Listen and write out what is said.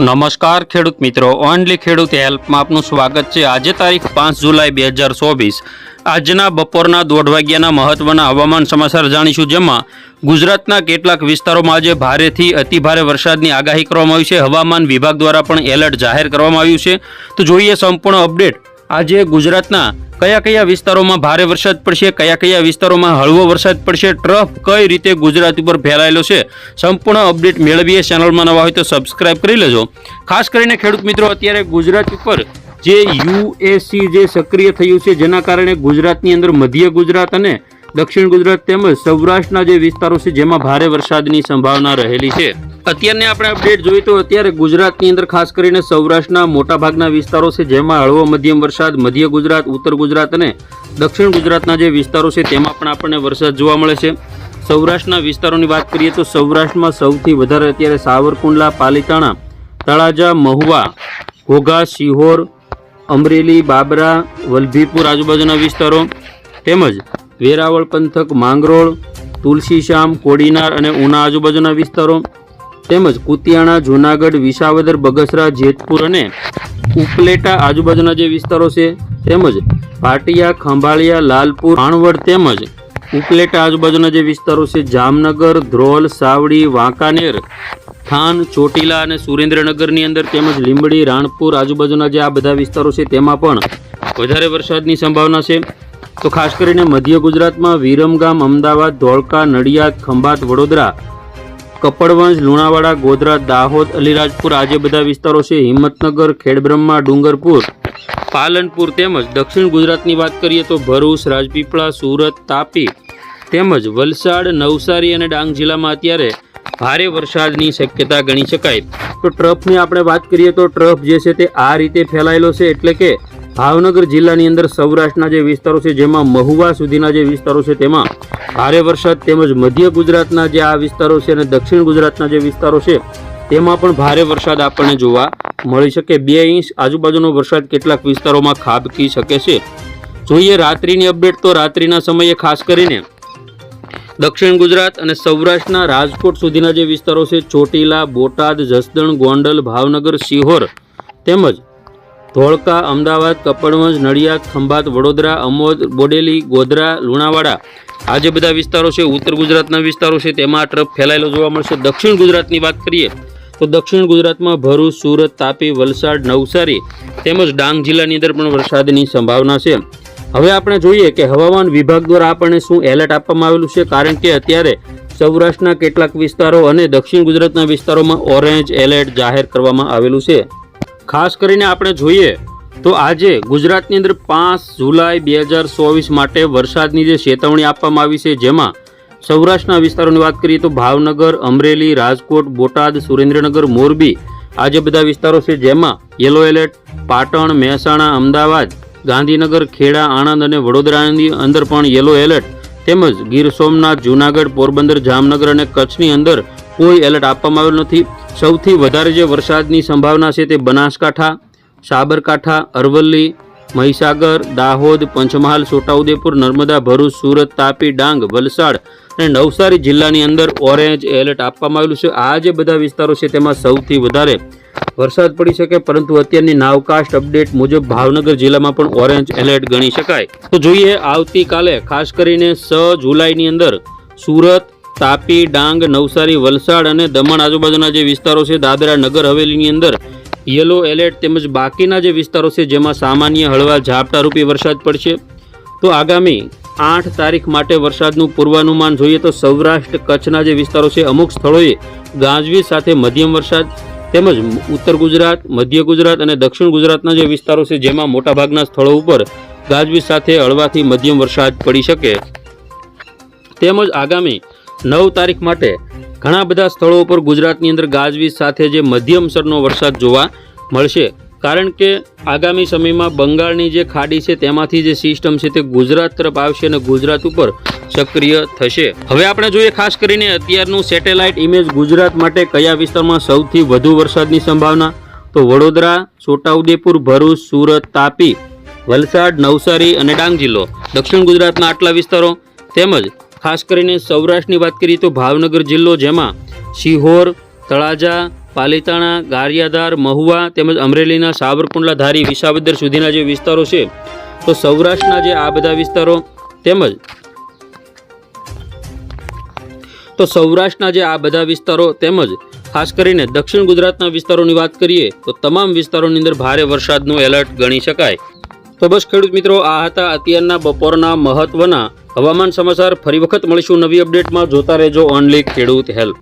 નમસ્કાર ખેડૂત મિત્રો, ઓનલી ખેડૂત હેલ્પમાં આપનું સ્વાગત છે. આજે તારીખ પાંચ જુલાઈ બે હજાર ચોવીસ. આજના બપોરના દોઢ વાગ્યાના મહત્વના હવામાન સમાચાર જાણીશું, જેમાં ગુજરાતના કેટલાક વિસ્તારોમાં આજે ભારેથી અતિભારે વરસાદની આગાહી કરવામાં આવી છે. હવામાન વિભાગ દ્વારા પણ એલર્ટ જાહેર કરવામાં આવ્યું છે. તો જોઈએ સંપૂર્ણ અપડેટ. આજે ગુજરાતના કયા કયા વિસ્તારોમાં ભારે વરસાદ પડશે, કયા કયા વિસ્તારોમાં હળવો વરસાદ પડશે, ટ્રફ કઈ રીતે ગુજરાત ઉપર ફેલાયેલો છે, સંપૂર્ણ અપડેટ મેળવીએ ચેનલમાં નવા હોય તો સબસ્ક્રાઇબ કરી લેજો. ખાસ કરીને ખેડૂત મિત્રો, અત્યારે ગુજરાત ઉપર જે યુએસી જે સક્રિય થયું છે, જેના કારણે ગુજરાતની અંદર મધ્ય ગુજરાત અને દક્ષિણ ગુજરાત તેમજ સૌરાષ્ટ્રના જે વિસ્તારો છે, જેમાં ભારે વરસાદની સંભાવના રહેલી છે. અત્યારની આપણે અપડેટ જોઈએ તો અત્યારે ગુજરાતની અંદર ખાસ કરીને સૌરાષ્ટ્રના મોટાભાગના વિસ્તારો છે, જેમાં હળવો મધ્યમ વરસાદ, મધ્ય ગુજરાત, ઉત્તર ગુજરાત અને દક્ષિણ ગુજરાતના જે વિસ્તારો છે, તેમાં પણ આપણને વરસાદ જોવા મળે છે. સૌરાષ્ટ્રના વિસ્તારોની વાત કરીએ તો સૌરાષ્ટ્રમાં સૌથી વધારે અત્યારે સાવરકુંડલા, પાલીતાણા, તળાજા, મહુવા, ઘોઘા સિહોર અમરેલી, બાબરા, વલભીપુર આજુબાજુના વિસ્તારો તેમજ વેરાવળ, પંથક, માંગરોળ, તુલસીશ્યામ, કોડીનાર અને ઉના આજુબાજુના વિસ્તારો તેમજ કુતિયાણા, જૂનાગઢ, વિસાવદર, બગસરા, જેતપુર અને ઉપલેટા આજુબાજુના જે વિસ્તારો છે, તેમજ પાટિયા, ખંભાળિયા, લાલપુર ભાણવડ તેમજ ઉપલેટા આજુબાજુના જે વિસ્તારો છે, જામનગર, ધ્રોલ, સાવડી, વાંકાનેર, થાન, ચોટીલા અને સુરેન્દ્રનગરની અંદર તેમજ લીંબડી, રાણપુર આજુબાજુના જે આ બધા વિસ્તારો છે, તેમાં પણ વધારે વરસાદની સંભાવના છે. તો ખાસ કરીને મધ્ય ગુજરાતમાં વિરમગામ, અમદાવાદ, ધોળકા, નડિયાદ, ખંભાત, વડોદરા કપડવંજ, લુણાવાડા, ગોધરા, દાહોદ, અલીરાજપુર આ જે બધા વિસ્તારો છે, હિંમતનગર, ખેડબ્રહ્મા, ડુંગરપુર, પાલનપુર તેમજ દક્ષિણ ગુજરાતની વાત કરીએ તો ભરૂચ, રાજપીપળા, સુરત, તાપી તેમજ વલસાડ, નવસારી અને ડાંગ જિલ્લામાં અત્યારે ભારે વરસાદની શક્યતા ગણી શકાય. તો ટ્રફની આપણે વાત કરીએ તો ટ્રફ જે છે તે આ રીતે ફેલાયેલો છે એટલે કે ભાવનગર જિલ્લાની અંદર સૌરાષ્ટ્રના જે વિસ્તારો છે, જેમાં મહુવા સુધીના જે વિસ્તારો છે, તેમાં ભારે વરસાદ તેમજ મધ્ય ગુજરાતના જે આ વિસ્તારો છે અને દક્ષિણ ગુજરાતના જે વિસ્તારો છે, તેમાં પણ ભારે વરસાદ આપણને જોવા મળી શકે. બે ઇંચ આજુબાજુનો વરસાદ કેટલાક વિસ્તારોમાં ખાબકી શકે છે. જોઈએ રાત્રિની અપડેટ, તો રાત્રિના સમયે ખાસ કરીને દક્ષિણ ગુજરાત અને સૌરાષ્ટ્રના રાજકોટ સુધીના જે વિસ્તારો છે, ચોટીલા, બોટાદ, જસદણ, ગોંડલ, ભાવનગર સિહોર તેમજ ધોળકા, અમદાવાદ, કપડવંજ, નડિયાદ, ખંભાત, વડોદરા, અમોદ, બોડેલી, ગોધરા, લુણાવાડા. આ જે બધા વિસ્તારો છે, ઉત્તર ગુજરાતના વિસ્તારો છે, તેમાં આ ટ્રફ ફેલાયેલો જોવા મળશે. દક્ષિણ ગુજરાતની વાત કરીએ, તો દક્ષિણ ગુજરાતમાં ભરૂચ, સુરત, તાપી, વલસાડ, નવસારી તેમજ ડાંગ જિલ્લાની અંદર પણ વરસાદની સંભાવના છે. હવે આપણે જોઈએ કે હવામાન વિભાગ દ્વારા આપણને શું એલર્ટ આપવામાં આવેલું છે, કારણ કે અત્યારે સૌરાષ્ટ્રના કેટલાક વિસ્તારો અને દક્ષિણ ગુજરાતના વિસ્તારોમાં ઓરેન્જ એલર્ટ જાહેર કરવામાં આવેલું છે. ખાસ કરીને આપણે જોઈએ તો આજે ગુજરાતની અંદર પાંચ જુલાઈ બે હજાર ચોવીસ માટે વરસાદની જે ચેતવણી આપવામાં આવી છે, જેમાં સૌરાષ્ટ્રના વિસ્તારોની વાત કરીએ તો ભાવનગર, અમરેલી, રાજકોટ, બોટાદ, સુરેન્દ્રનગર, મોરબી આ જે બધા વિસ્તારો છે, જેમાં યલો એલર્ટ, પાટણ, મહેસાણા, અમદાવાદ, ગાંધીનગર, ખેડા, આણંદ અને વડોદરાની અંદર પણ યલો એલર્ટ તેમજ ગીર સોમનાથ, જૂનાગઢ, પોરબંદર, જામનગર અને કચ્છની અંદર કોઈ એલર્ટ આપવામાં આવેલ નથી. સૌથી વધારે જે વરસાદની સંભાવના છે તે બનાસકાંઠા, સાબરકાંઠા, અરવલ્લી, મહીસાગર, દાહોદ, પંચમહાલ, છોટાઉદેપુર, નર્મદા, ભરૂચ, સુરત, તાપી, ડાંગ, વલસાડ અને નવસારી જિલ્લાની અંદર ઓરેન્જ એલર્ટ આપવામાં આવેલું છે. આ જે બધા વિસ્તારો છે તેમાં સૌથી વધારે વરસાદ પડી શકે, પરંતુ અત્યારની નાવકાસ્ટ અપડેટ મુજબ ભાવનગર જિલ્લામાં પણ ઓરેન્જ એલર્ટ ગણી શકાય. તો જોઈએ આવતીકાલે, ખાસ કરીને સ જુલાઈની અંદર સુરત તાપી, ડાંગ, નવસારી, વલસાડ અને દમણ આજુબાજુના જે વિસ્તારો છે, દાદરા નગર હવેલીની અંદર યલો એલર્ટ તેમજ બાકીના જે વિસ્તારો છે, જેમાં સામાન્ય હળવા ઝાપટારૂપી વરસાદ પડશે. તો આગામી આઠ તારીખ માટે વરસાદનું પૂર્વાનુમાન જોઈએ તો સૌરાષ્ટ્ર કચ્છના જે વિસ્તારો છે, અમુક સ્થળોએ ગાજવીજ સાથે મધ્યમ વરસાદ તેમજ ઉત્તર ગુજરાત, મધ્ય ગુજરાત અને દક્ષિણ ગુજરાતના જે વિસ્તારો છે, જેમાં મોટાભાગના સ્થળો ઉપર ગાજવીજ સાથે હળવાથી મધ્યમ વરસાદ પડી શકે. તેમજ આગામી નવ તારીખ માટે ઘણા બધા સ્થળો પર ગુજરાતની અંદર ગાજવીજ સાથે જે મધ્યમસરનો વરસાદ જોવા મળશે. કારણ કે આગામી સમયમાં બંગાળની જે ખાડી છે તેમાંથી જે સિસ્ટમ છે તે ગુજરાત તરફ આવશે અને ગુજરાત ઉપર સક્રિય થશે. હવે આપણે જોઈએ ખાસ કરીને અત્યારનું સેટેલાઇટ ઇમેજ ગુજરાત માટે કયા વિસ્તારમાં સૌથી વધુ વરસાદની સંભાવના? તો વડોદરા, છોટાઉદેપુર, ભરૂચ, સુરત, તાપી, વલસાડ, નવસારી અને ડાંગ જિલ્લો. દક્ષિણ ગુજરાતના આટલા વિસ્તારો તેમજ ખાસ કરીને સૌરાષ્ટ્રની વાત કરીએ તો ભાવનગર જિલ્લો જેમાં સિહોર તળાજા, પાલીતાણા, ગારિયાધાર, મહુવા તેમજ અમરેલીના સાવરકુંડલા ધારી વિસાવદર સુધીના જે વિસ્તારો છે, તો સૌરાષ્ટ્રના જે આ બધા વિસ્તારો તેમજ તો સૌરાષ્ટ્રના જે આ બધા વિસ્તારો તેમજ ખાસ કરીને દક્ષિણ ગુજરાતના વિસ્તારોની વાત કરીએ, તો તમામ વિસ્તારોની અંદર ભારે વરસાદનું એલર્ટ ગણી શકાય. તો બસ ખેડૂત મિત્રો, આ હતા અત્યારના બપોરના મહત્વના હવામાન સમાચાર ફરી વખત મળીશું નવી અપડેટમાં. જોતા રહેજો ઓનલી ખેડૂત હેલ્પ.